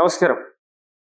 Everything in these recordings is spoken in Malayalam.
നമസ്കാരം.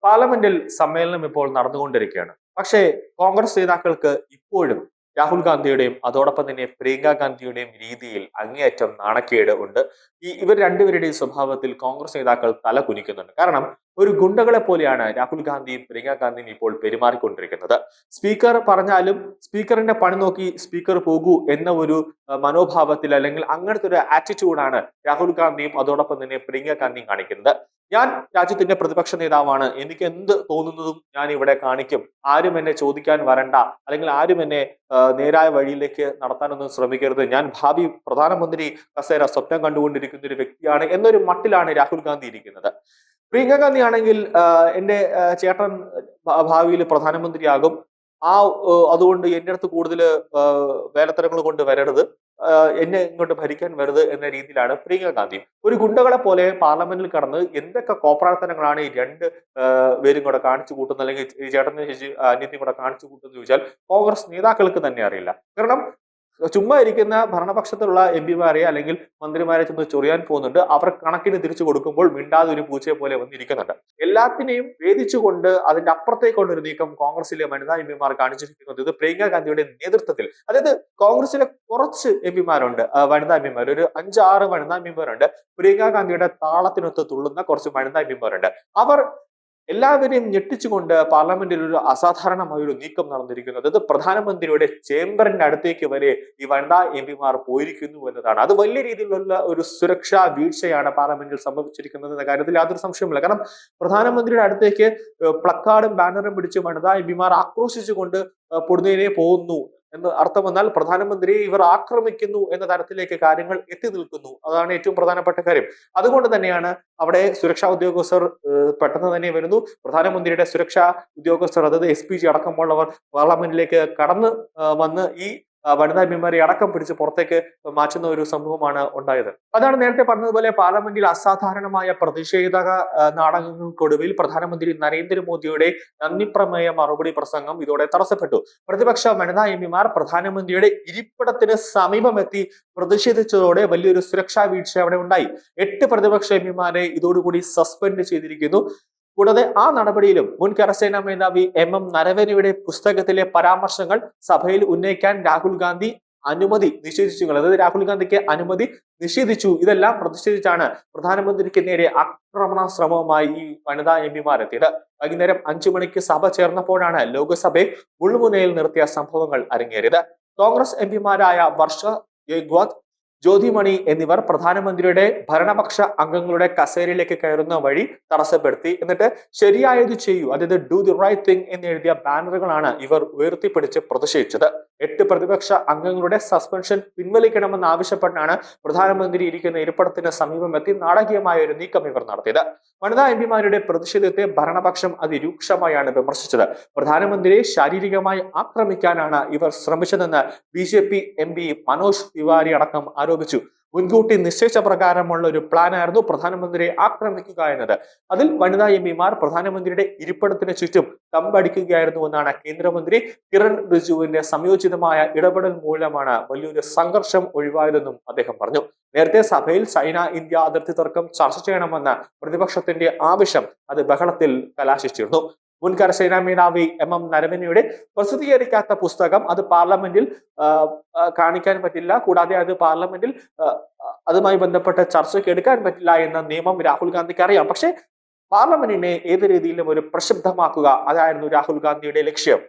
പാർലമെന്റിൽ സമ്മേളനം ഇപ്പോൾ നടന്നുകൊണ്ടിരിക്കുകയാണ്. പക്ഷേ കോൺഗ്രസ് നേതാക്കൾക്ക് ഇപ്പോഴും രാഹുൽ ഗാന്ധിയുടെയും അതോടൊപ്പം തന്നെ പ്രിയങ്ക ഗാന്ധിയുടെയും രീതിയിൽ അങ്ങേയറ്റം നാണക്കേട് ഉണ്ട്. ഈ ഇവർ രണ്ടുപേരുടെയും സ്വഭാവത്തിൽ കോൺഗ്രസ് നേതാക്കൾ തല കുനിക്കുന്നുണ്ട്. കാരണം ഒരു ഗുണ്ടകളെ പോലെയാണ് രാഹുൽ ഗാന്ധിയും പ്രിയങ്ക ഗാന്ധിയും ഇപ്പോൾ പെരുമാറിക്കൊണ്ടിരിക്കുന്നത്. സ്പീക്കർ പറഞ്ഞാലും സ്പീക്കറിന്റെ പണി നോക്കി സ്പീക്കർ പോകൂ എന്ന ഒരു മനോഭാവത്തിൽ അല്ലെങ്കിൽ അങ്ങനത്തെ ഒരു ആറ്റിറ്റ്യൂഡാണ് രാഹുൽ ഗാന്ധിയും അതോടൊപ്പം തന്നെ പ്രിയങ്ക ഗാന്ധിയും കാണിക്കുന്നത്. ഞാൻ രാജ്യത്തിന്റെ പ്രതിപക്ഷ നേതാവാണ്. എനിക്ക് എന്ത് തോന്നുന്നതും ഞാൻ ഇവിടെ കാണിക്കും. ആരും എന്നെ ചോദിക്കാൻ വരണ്ട. അല്ലെങ്കിൽ ആരും എന്നെ നേരായ വഴിയിലേക്ക് നടത്താനൊന്നും ശ്രമിക്കരുത്. ഞാൻ ഭാവി പ്രധാനമന്ത്രി കസേര സ്വപ്നം കണ്ടുകൊണ്ടിരിക്കുന്ന ഒരു വ്യക്തിയാണ് എന്നൊരു മട്ടിലാണ് രാഹുൽ ഗാന്ധി ഇരിക്കുന്നത്. പ്രിയങ്ക ഗാന്ധി ആണെങ്കിൽ എന്റെ ചേട്ടൻ ഭാവിയിൽ പ്രധാനമന്ത്രിയാകും. ആ അതുകൊണ്ട് എന്റെ അടുത്ത് കൂടുതൽ വേലത്തരങ്ങൾ കൊണ്ട് വരരുത്. എന്നെ ഇങ്ങോട്ട് ഭരിക്കാൻ വരരുത് എന്ന രീതിയിലാണ് പ്രിയങ്ക ഗാന്ധി. ഒരു ഗുണ്ടകളെ പോലെ പാർലമെന്റിൽ കടന്ന് എന്തൊക്കെ കോപ്രാർത്ഥനങ്ങളാണ് ഈ രണ്ട് പേരും കൂടെ കാണിച്ചു കൂട്ടുന്നത്? അല്ലെങ്കിൽ ചേട്ടനും ചേച്ചി അന്യത്തിയും കൂടെ കാണിച്ചു കൂട്ടുന്നത് ചോദിച്ചാൽ കോൺഗ്രസ് നേതാക്കൾക്ക് തന്നെ അറിയില്ല. കാരണം ചുമ്മാ ഇരിക്കുന്ന ഭരണപക്ഷത്തിലുള്ള എം പിമാരെ അല്ലെങ്കിൽ മന്ത്രിമാരെ ചെന്ന് ചൊറിയാൻ പോകുന്നുണ്ട്. അവർ കണക്കിന് തിരിച്ചു കൊടുക്കുമ്പോൾ മിണ്ടാതെ ഒരു പൂച്ചയെ പോലെ വന്നിരിക്കുന്നുണ്ട്. എല്ലാത്തിനെയും വേദിച്ചുകൊണ്ട് അതിന്റെ അപ്പുറത്തേക്കുള്ള ഒരു നീക്കം കോൺഗ്രസിലെ വനിതാ എം പിമാർ കാണിച്ചിരിക്കുന്നത് ഇത് പ്രിയങ്ക ഗാന്ധിയുടെ നേതൃത്വത്തിൽ. അതായത് കോൺഗ്രസിലെ കുറച്ച് എം പിമാരുണ്ട്. വനിതാ എം പിമാർ. ഒരു അഞ്ചാറ് വനിതാ എം പിമാരുണ്ട്. പ്രിയങ്ക ഗാന്ധിയുടെ താളത്തിനൊത്ത് തുള്ളുന്ന കുറച്ച് വനിതാ എം പിമാരുണ്ട്. അവർ എല്ലാവരെയും ഞെട്ടിച്ചുകൊണ്ട് പാർലമെന്റിൽ ഒരു അസാധാരണമായ ഒരു നീക്കം നടന്നിരിക്കുന്നത്. അത് പ്രധാനമന്ത്രിയുടെ ചേംബറിന്റെ അടുത്തേക്ക് വരെ ഈ വനിതാ എം പിമാർ പോയിരിക്കുന്നു എന്നതാണ്. അത് വലിയ രീതിയിലുള്ള ഒരു സുരക്ഷാ വീഴ്ചയാണ് പാർലമെന്റിൽ സംഭവിച്ചിരിക്കുന്നത് എന്ന കാര്യത്തിൽ യാതൊരു സംശയമില്ല കാരണം പ്രധാനമന്ത്രിയുടെ അടുത്തേക്ക് പ്ലക്കാർഡും ബാനറും പിടിച്ച് വനിതാ എം പിമാർ ആക്രോശിച്ചുകൊണ്ട് പൊടുന്നതിനെ പോകുന്നു. എന്ന് അർത്ഥം വന്നാൽ പ്രധാനമന്ത്രിയെ ഇവർ ആക്രമിക്കുന്നു എന്ന തരത്തിലേക്ക് കാര്യങ്ങൾ എത്തി നിൽക്കുന്നു. അതാണ് ഏറ്റവും പ്രധാനപ്പെട്ട കാര്യം. അതുകൊണ്ട് തന്നെയാണ് അവിടെ സുരക്ഷാ ഉദ്യോഗസ്ഥർ പെട്ടെന്ന് തന്നെ വരുന്നു. പ്രധാനമന്ത്രിയുടെ സുരക്ഷാ ഉദ്യോഗസ്ഥർ അതായത് എസ് പി ജി അടക്കമുള്ളവർ പാർലമെന്റിലേക്ക് കടന്ന് വന്ന് ഈ വനിതാ എംപിമാരെ അടക്കം പിടിച്ച് പുറത്തേക്ക് മാറ്റുന്ന ഒരു സംഭവമാണ് ഉണ്ടായത്. അതാണ് നേരത്തെ പറഞ്ഞതുപോലെ പാർലമെന്റിൽ അസാധാരണമായ പ്രതിഷേധ നാടകങ്ങൾക്കൊടുവിൽ പ്രധാനമന്ത്രി നരേന്ദ്രമോദിയുടെ നന്ദിപ്രമേയ മറുപടി പ്രസംഗം ഇതോടെ തടസ്സപ്പെട്ടു. പ്രതിപക്ഷ വനിതാ എംപിമാർ പ്രധാനമന്ത്രിയുടെ ഇരിപ്പിടത്തിന് സമീപമെത്തി പ്രതിഷേധിച്ചതോടെ വലിയൊരു സുരക്ഷാ വീഴ്ച അവിടെ ഉണ്ടായി. എട്ട് പ്രതിപക്ഷ എംപിമാരെ ഇതോടുകൂടി സസ്പെൻഡ് ചെയ്തിരിക്കുന്നു. കൂടാതെ ആ നടപടിയിലും മുൻ കരസേനാ മേധാവി എം എം നരവനയുടെ പുസ്തകത്തിലെ പരാമർശങ്ങൾ സഭയിൽ ഉന്നയിക്കാൻ രാഹുൽ ഗാന്ധി അനുമതി നിഷേധിച്ചു അതായത് രാഹുൽ ഗാന്ധിക്ക് അനുമതി നിഷേധിച്ചു. ഇതെല്ലാം പ്രതിഷേധിച്ചാണ് പ്രധാനമന്ത്രിക്ക് നേരെ ആക്രമണ ശ്രമവുമായി ഈ വനിതാ എം പിമാർ എത്തിയത്. വൈകുന്നേരം അഞ്ചു മണിക്ക് സഭ ചേർന്നപ്പോഴാണ് ലോക്സഭയെ ഉൾമുനയിൽ നിർത്തിയ സംഭവങ്ങൾ അരങ്ങേറിയത്. കോൺഗ്രസ് എം പിമാരായ വർഷ യഗ്വാദ് ജ്യോതിമണി എന്നിവർ പ്രധാനമന്ത്രിയുടെ ഭരണപക്ഷ അംഗങ്ങളുടെ കസേരയിലേക്ക് കയറുന്ന വഴി തടസ്സപ്പെടുത്തി. എന്നിട്ട് ശരിയായത് ചെയ്യൂ. അതായത് ഡു ദി റൈറ്റ് തിങ് എന്ന് എഴുതിയ ബാനറുകളാണ് ഇവർ ഉയർത്തിപ്പിടിച്ച് പ്രതിഷേധിച്ചത്. എട്ട് പ്രതിപക്ഷ അംഗങ്ങളുടെ സസ്പെൻഷൻ പിൻവലിക്കണമെന്ന് ആവശ്യപ്പെട്ടാണ് പ്രധാനമന്ത്രി ഇരിക്കുന്ന ഇരിപ്പിടത്തിന് സമീപമെത്തി നാടകീയമായ ഒരു നീക്കം ഇവർ നടത്തിയത്. വനിതാ എം പിമാരുടെ പ്രതിഷേധത്തെ ഭരണപക്ഷം അതിരൂക്ഷമായാണ് വിമർശിച്ചത്. പ്രധാനമന്ത്രിയെ ശാരീരികമായി ആക്രമിക്കാനാണ് ഇവർ ശ്രമിച്ചതെന്ന് B J P M P Manoj Tiwari അടക്കം ആരോപിച്ചു. മുൻകൂട്ടി നിശ്ചയിച്ച പ്രകാരമുള്ള ഒരു പ്ലാനായിരുന്നു പ്രധാനമന്ത്രിയെ ആക്രമിക്കുക എന്നത്. അതിൽ വനിതാ എം പിമാർ പ്രധാനമന്ത്രിയുടെ ഇരിപ്പിടത്തിന് ചുറ്റും തമ്പടിക്കുകയായിരുന്നു എന്നാണ് കേന്ദ്രമന്ത്രി കിരൺ റിജുവിന്റെ സംയോജിതമായ ഇടപെടൽ മൂലമാണ് വലിയൊരു സംഘർഷം ഒഴിവായതെന്നും അദ്ദേഹം പറഞ്ഞു. നേരത്തെ സഭയിൽ ചൈന ഇന്ത്യ അതിർത്തി തർക്കം ചർച്ച ചെയ്യണമെന്ന പ്രതിപക്ഷത്തിന്റെ ആവശ്യം അത് ബഹളത്തിൽ കലാശിച്ചിരുന്നു. മുൻ കരസേനാ മേധാവി എം എം നരവനയുടെ പ്രസിദ്ധീകരിക്കാത്ത പുസ്തകം. അത് പാർലമെന്റിൽ കാണിക്കാൻ പറ്റില്ല. കൂടാതെ അത് പാർലമെന്റിൽ അതുമായി ബന്ധപ്പെട്ട ചർച്ചയ്ക്ക് എടുക്കാൻ പറ്റില്ല എന്ന നിയമം രാഹുൽ ഗാന്ധിക്ക് അറിയാം. പക്ഷേ പാർലമെന്റിനെ ഏത് രീതിയിലും ഒരു പ്രക്ഷുബ്ധമാക്കുക അതായിരുന്നു രാഹുൽ ഗാന്ധിയുടെ ലക്ഷ്യം.